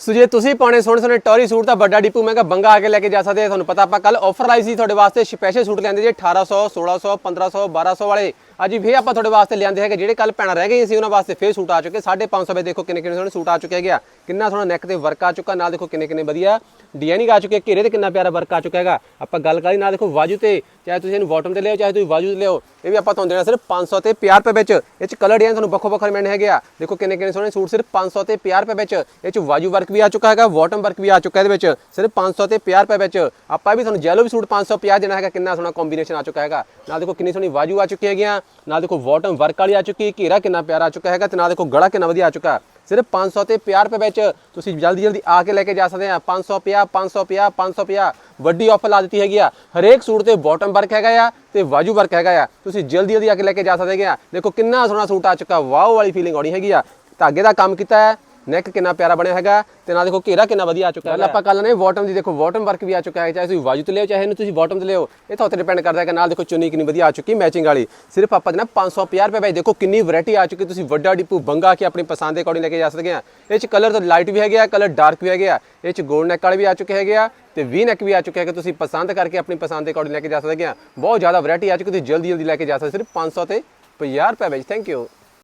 ਸੋ ਜੇ ਤੁਸੀਂ ਪਾਉਣੇ ਸੋਹਣੇ ਸੋਹਣੇ ਟੌਰੀ ਸੂਟ ਤਾਂ ਵੱਡਾ ਡਿਪੂ ਮਹਿੰਗਾ ਬੰਗਾ ਆ ਕੇ ਲੈ ਕੇ ਜਾ ਸਕਦੇ ਆ, ਤੁਹਾਨੂੰ ਪਤਾ ਆਪਾਂ ਕੱਲ ਆਫਰ ਲਾਈ ਸੀ ਤੁਹਾਡੇ ਵਾਸਤੇ ਸਪੈਸ਼ਲ ਸੂਟ ਲੈਂਦੇ ਜੀ 1800 1600 1500 1200 ਵਾਲੇ। ਅੱਜ ਵੀ ਆਪਾਂ ਤੁਹਾਡੇ ਵਾਸਤੇ ਲਿਆਂਦੇ ਹੈਗੇ, ਜਿਹੜੇ ਕੱਲ ਪੈਣਾ ਰਹਿ ਗਏ ਸੀ, ਉਹਨਾਂ ਵਾਸਤੇ ਫੇਰ ਸੂਟ ਆ ਚੁੱਕੇ 550 ਰੁਪਏ ਦੇਖੋ ਕਿੰਨੇ ਕਿੰਨੇ ਸੋਹਣੇ ਸੂਟ ਆ ਚੁੱਕੇ ਹੈਗਾ ਕਿੰਨਾ ਸੋਹਣਾ ਨੈਕ ਤੇ ਵਰਕ ਆ ਚੁੱਕਾ, ਨਾਲ ਦੇਖੋ ਕਿੰਨੇ ਕਿੰਨੇ ਵਧੀਆ ਡਿਜ਼ਾਈਨਿੰਗ ਆ ਚੁੱਕੇ, ਘੇਰੇ ਤੇ ਕਿੰਨਾ ਪਿਆਰਾ ਵਰਕ ਆ ਚੁੱਕਾ ਹੈਗਾ। ਆਪਾਂ ਗੱਲ ਕਰੀ ਨਾਲ ਦੇਖੋ ਵਾਜੂ ਤੇ, ਚਾਹੇ ਤੁਸੀਂ ਇਹਨੂੰ ਬਾਟਮ ਤੇ ਲਿਓ ਚਾਹੇ ਤੁਸੀਂ ਵਾਜੂ ਤੇ ਲਿਓ ਇਹ ਵੀ ਆਪਾਂ ਤੁਹਾਨੂੰ ਦੇਣਾ ਸਿਰਫ 500 ਤੇ 50 ਰੁਪਏ ਵਿੱਚ। ਇਹ ਚ ਕਲਰ ਡਿਜ਼ਾਈਨ ਤੁਹਾਨੂੰ ਵੱਖੋ ਵੱਖ ਮਿਲਣੇ ਹੈਗੇ ਆ। ਦੇਖੋ ਕਿੰਨੇ ਕਿੰਨੇ ਸੋਹਣੇ ਸੂਟ ਸਿਰਫ 500 ਤੇ 50 ਰੁਪਏ ਵਿੱਚ, ਇਹ ਚ ਵਾਜੂ ਵਰਕ ਵੀ ਆ ਚੁੱਕਾ ਹੈਗਾ ਬਾਟਮ ਵਰਕ ਵੀ ਆ ਚੁੱਕਾ ਇਹਦੇ ਵਿੱਚ, ਸਿਰਫ 500 ਤੇ 50 ਰੁਪਏ ਵਿੱਚ। ਆਪਾਂ ਵੀ ਤੁਹਾਨੂੰ ਜੈਲੋ ਵੀ ਸੂਟ 550 ਦੇਣਾ ਹੈਗਾ, ਕਿੰਨਾ ਸੋਹਣਾ ਕੰਬੀਨੇਸ਼ਨ ਆ ਚੁੱਕਾ ਹੈਗਾ। ਨਾਲ ਦੇਖੋ ਕਿੰਨੀ ਸੋਹਣੀ ਵਾਜੂ ਆ ਚੁੱਕੀ ਹੈਗੀਆਂ, ਨਾਲ ਦੇਖੋ ਬਾਟਮ ਵਰਕ ਵਾਲੀ ਆ ਚੁੱਕੀ ਘੇਰਾ ਕਿੰਨਾ ਪਿਆਰਾ ਆ ਚੁੱਕਾ ਹੈਗਾ ਤੇ ਨਾਲ ਦੇਖੋ ਗਲਾ ਕਿੰਨਾ ਵਧੀਆ ਆ ਚੁੱਕਾ। ਸਿਰਫ 500 ਤੇ 50 ਰੁਪਏ ਵਿੱਚ ਤੁਸੀਂ ਜਲਦੀ ਜਲਦੀ ਆ ਕੇ ਲੈ ਕੇ ਜਾ ਸਕਦੇ ਆ। 550 550 550 ਵੱਡੀ ਆਫਰ ਲਾ ਦਿੱਤੀ ਹੈਗੀ ਆ। ਹਰੇਕ ਸੂਟ ਤੇ ਬਾਟਮ ਵਰਕ ਹੈਗਾ ਆ ਤੇ ਵਾਜੂ ਵਰਕ ਹੈਗਾ ਆ। ਤੁਸੀਂ ਜਲਦੀ ਜਲਦੀ ਆ ਕੇ ਲੈ ਕੇ ਜਾ ਸਕਦੇ ਆ। ਦੇਖੋ ਕਿੰਨਾ ਸੋਹਣਾ ਸੂਟ ਆ ਚੁੱਕਾ, ਵਾਓ ਵਾਲੀ ਫੀਲਿੰਗ ਆਉਣੀ ਹੈਗੀ ਆ। ਧਾਗੇ ਦਾ ਕੰਮ ਕੀਤਾ ਹੈ ਨੈਕ ਕਿੰਨਾ ਪਿਆਰਾ ਬਣਿਆ ਹੈਗਾ ਤੇ ਨਾਲ ਦੇਖੋ ਘੇਰਾ ਕਿੰਨਾ ਵਧੀਆ ਆ ਚੁੱਕਾ ਹੈ ਆਪਾਂ ਕੱਲ ਨੇ ਬਾਟਮ ਦੀ ਦੇਖੋ ਬਾਟਮ ਵਰਕ ਵੀ ਆ ਚੁੱਕਾ ਹੈ ਚਾਹੇ ਤੁਸੀਂ ਵਾਜੂ ਤੇ ਲਿਓ ਚਾਹੇ ਇਹਨੂੰ ਤੁਸੀਂ ਬਾਟਮ ਤੇ ਲਿਓ ਇਹ ਤਾਂ ਉੱਤੇ ਡਿਪੈਂਡ ਕਰਦਾ ਹੈ ਕਿ ਨਾਲ ਦੇਖੋ ਚੁੰਨੀ ਕਿੰਨੀ ਵਧੀਆ ਆ ਚੁੱਕੀ ਮੈਚਿੰਗ ਵਾਲੀ। ਸਿਰਫ ਆਪਾਂ ਦੇਣਾ 550 ਰੁਪਏ ਵਿੱਚ ਦੇਖੋ ਕਿੰਨੀ ਵੈਰਾਈਟੀ ਆ ਚੁੱਕੀ ਤੁਸੀਂ ਵੱਡਾ ਡਿਪੂ ਬੰਗਾ ਕੇ ਆਪਣੀ ਪਸੰਦ ਦੇ ਅਕੋਰਡਿੰਗ ਲੈ ਕੇ ਜਾ ਸਕਦੇ ਆ। ਇਹ ਚ ਕਲਰ ਤਾਂ ਲਾਈਟ ਵੀ ਹੈਗੇ ਆ ਕਲਰ ਡਾਰਕ ਵੀ ਹੈਗੇ ਆ। ਇਹ ਚ 골ਡ ਨੈਕ ਵਾਲੇ ਵੀ ਆ ਚੁੱਕੇ ਹੈਗੇ ਆ ਤੇ ਵੀ ਨੈਕ ਵੀ ਆ ਚੁੱਕੇ ਹੈਗੇ। ਤੁਸੀਂ ਪਸੰਦ ਕਰਕੇ ਆਪਣੀ ਪਸੰਦ ਦੇ ਅਕੋਰਡਿੰਗ ਲੈ ਕੇ ਜਾ ਸਕਦੇ ਆ। ਬਹੁਤ ਜ਼ਿਆਦਾ ਵੈਰਾਈਟੀ ਆ ਚੁੱਕੀ ਤੁਸੀਂ ਜਲਦੀ ਜਲਦੀ ਲੈ ਕੇ ਜਾ ਸਕਦੇ ਸਿਰਫ 500 ਤੇ 50 ਰੁਪਏ ਵਿੱਚ ਥੈਂਕ ਯੂ